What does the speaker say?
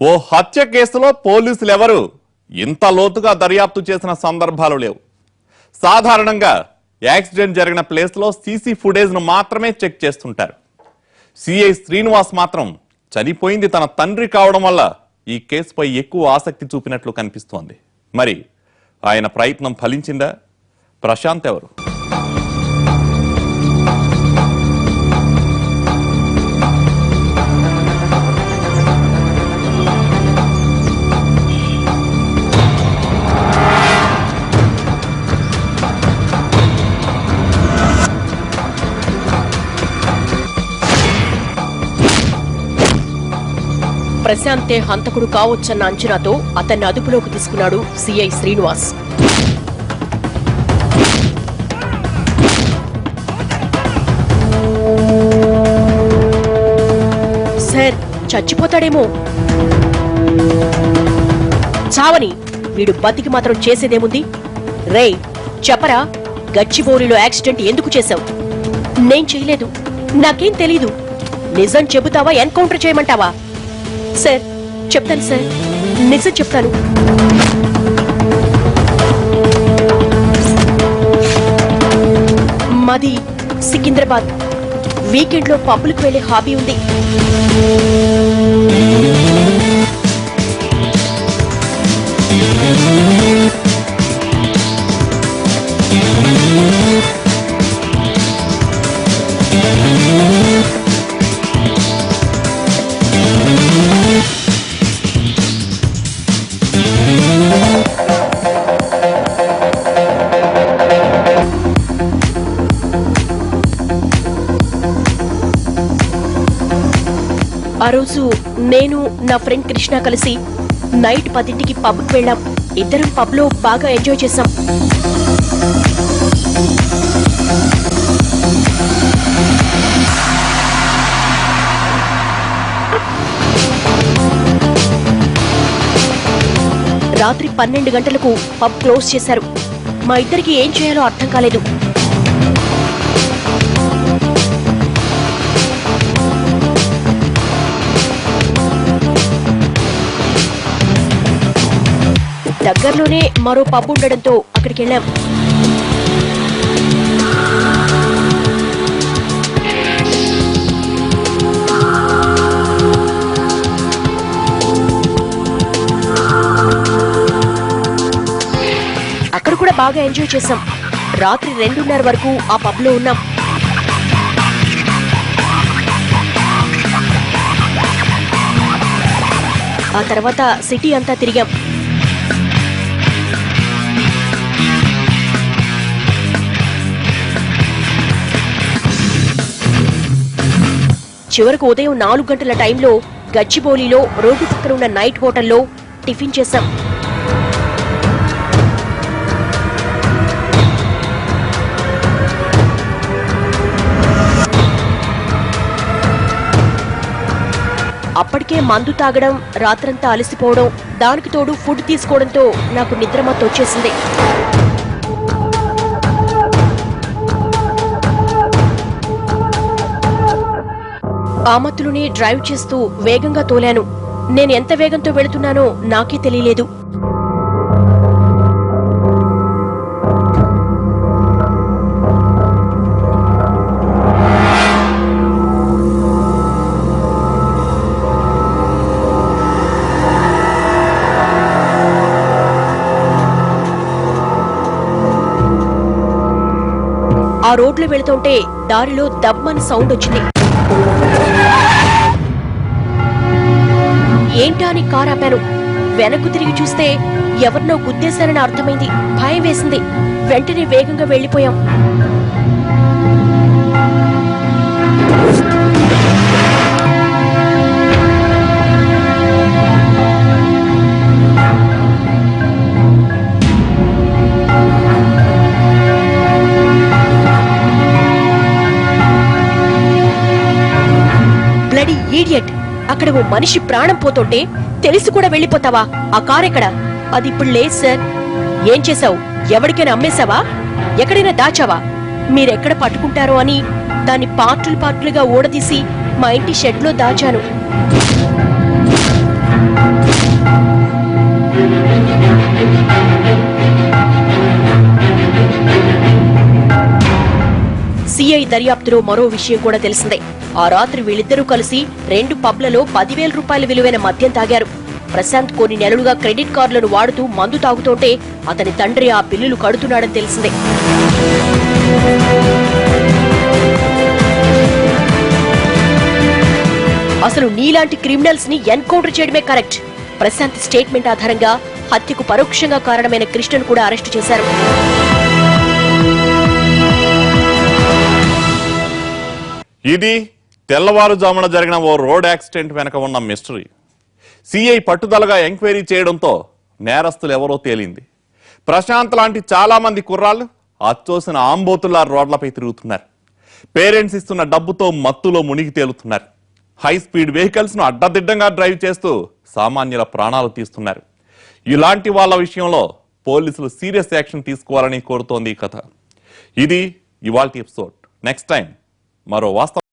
ఓ హత్య కేసులో పోలీసులు ఎవరు ఇంత లోతుగా దర్యాప్తు చేసిన సందర్భాలు లేవు. సాధారణంగా యాక్సిడెంట్ జరిగిన ప్లేస్లో సీసీ ఫుటేజ్ను మాత్రమే చెక్ చేస్తుంటారు. సిఐ శ్రీనివాస్ మాత్రం చనిపోయింది తన తండ్రి కావడం వల్ల ఈ కేసుపై ఎక్కువ ఆసక్తి చూపినట్లు కనిపిస్తోంది. మరి ఆయన ప్రయత్నం ఫలించిందా? ప్రశాంత్ ఎవరు? ప్రశాంతే హంతకుడు కావచ్చన్న అంచనాతో అతన్ని అదుపులోకి తీసుకున్నాడు సిఐ శ్రీనివాస్. సార్ చచ్చిపోతాడేమో. చావని వీడు బతికి మాత్రం చేసేదేముంది? రేయ్ చెప్పరా గచ్చిబోరిలో యాక్సిడెంట్ ఎందుకు చేశావు? నేను చేయలేదు. నాకేం తెలీదు. నిజం చెబుతావా ఎన్కౌంటర్ చేయమంటావా? సార్ చెప్తాను సార్. నిజం చెప్తాను. మాది సికింద్రాబాద్. వీకెండ్లో పబ్బులకు వెళ్ళే హాబీ ఉంది. ఆ రోజు నేను నా ఫ్రెండ్ కృష్ణ కలిసి నైట్ పదింటికి పబ్కి వెళ్ళాం. ఇద్దరం పబ్లో బాగా ఎంజాయ్ చేశాం. రాత్రి పన్నెండు గంటలకు పబ్ క్లోజ్ చేశారు. మా ఇద్దరికి ఏం చేయాలో అర్థం కాలేదు. దగ్గరలోనే మరో పబ్ ఉండడంతో అక్కడికి వెళ్ళాం అక్కడ కూడా బాగా ఎంజాయ్ చేశాం. రాత్రి రెండున్నర వరకు ఆ పబ్లో ఉన్నాం. ఆ తర్వాత సిటీ అంతా తిరిగాం. చివరకు ఉదయం నాలుగు గంటల టైంలో గచ్చిబౌలిలో రోడ్డు పక్కన ఉన్న నైట్ హోటల్లో టిఫిన్ చేశాం. అప్పటికే మందు తాగడం రాత్రంతా అలసిపోవడం దానికి తోడు ఫుడ్ తీసుకోవడంతో నాకు నిద్రమత్తు వచ్చేసింది ఆ డ్రైవ్ చేస్తూ వేగంగా తోలాను. నేను ఎంత వేగంతో వెళుతున్నానో నాకే తెలియలేదు. ఆ రోడ్లు వెళుతుంటే దారిలో దమ్మని సౌండ్ వచ్చింది. ఏంటా అని కారు ఆపాను వెనక్కు తిరిగి చూస్తే ఎవరినో గుద్దేశానని అర్థమైంది. భయం వేసింది. వెంటనే వేగంగా వెళ్ళిపోయాం అక్కడ ఓ మనిషి ప్రాణం పోతుంటే తెలిసి కూడా వెళ్ళిపోతావా? ఆ కార్ ఎక్కడ? అది ఇప్పుడు లేదు సార్. ఏం చేశావు? ఎవరికైనా అమ్మేశావా? ఎక్కడైనా దాచావా? మీరెక్కడ పట్టుకుంటారో అని దాన్ని పార్టులు పార్టులుగా ఊడదీసి మా ఇంటి షెడ్లో దాచాను. దర్యాప్తులో మరో విషయం కూడా తెలిసిందే. ఆ రాత్రి వీళ్ళిద్దరూ కలిసి రెండు పబ్లలో పదివేల రూపాయల విలువైన మద్యం తాగారు. ప్రశాంత్ కొన్ని నెలలుగా క్రెడిట్ కార్డులను వాడుతూ మందు తాగుతుంటే అతని తండ్రి ఆ బిల్లులు కడుతున్నాడని తెలిసిందే. అసలు నీలాంటి క్రిమినల్స్ని ఎన్కౌంటర్ చేయడమే కరెక్ట్. ప్రశాంత్ స్టేట్మెంట్ ఆధారంగా హత్యకు పరోక్షంగా కారణమైన కృష్ణను కూడా అరెస్టు చేశారు. ఇది తెల్లవారుజామున జరిగిన ఓ రోడ్ యాక్సిడెంట్ వెనక ఉన్న మిస్టరీ. సిఐ పట్టుదలగా ఎంక్వైరీ చేయడంతో నేరస్తులు ఎవరో తేలింది. ప్రశాంత్ లాంటి చాలామంది కుర్రాళ్ళు అచ్చోసిన ఆంబోతుల్లా రోడ్లపై తిరుగుతున్నారు. పేరెంట్స్ ఇస్తున్న డబ్బుతో మత్తులో మునిగి తేలుతున్నారు. హై స్పీడ్ వెహికల్స్ను అడ్డదిడ్డంగా డ్రైవ్ చేస్తూ సామాన్యుల ప్రాణాలు తీస్తున్నారు. ఇలాంటి వాళ్ళ విషయంలో పోలీసులు సీరియస్ యాక్షన్ తీసుకోవాలని కోరుతోంది ఈ కథ. ఇది ఇవాల్టి ఎపిసోడ్. Next time. మరో వాస్తవం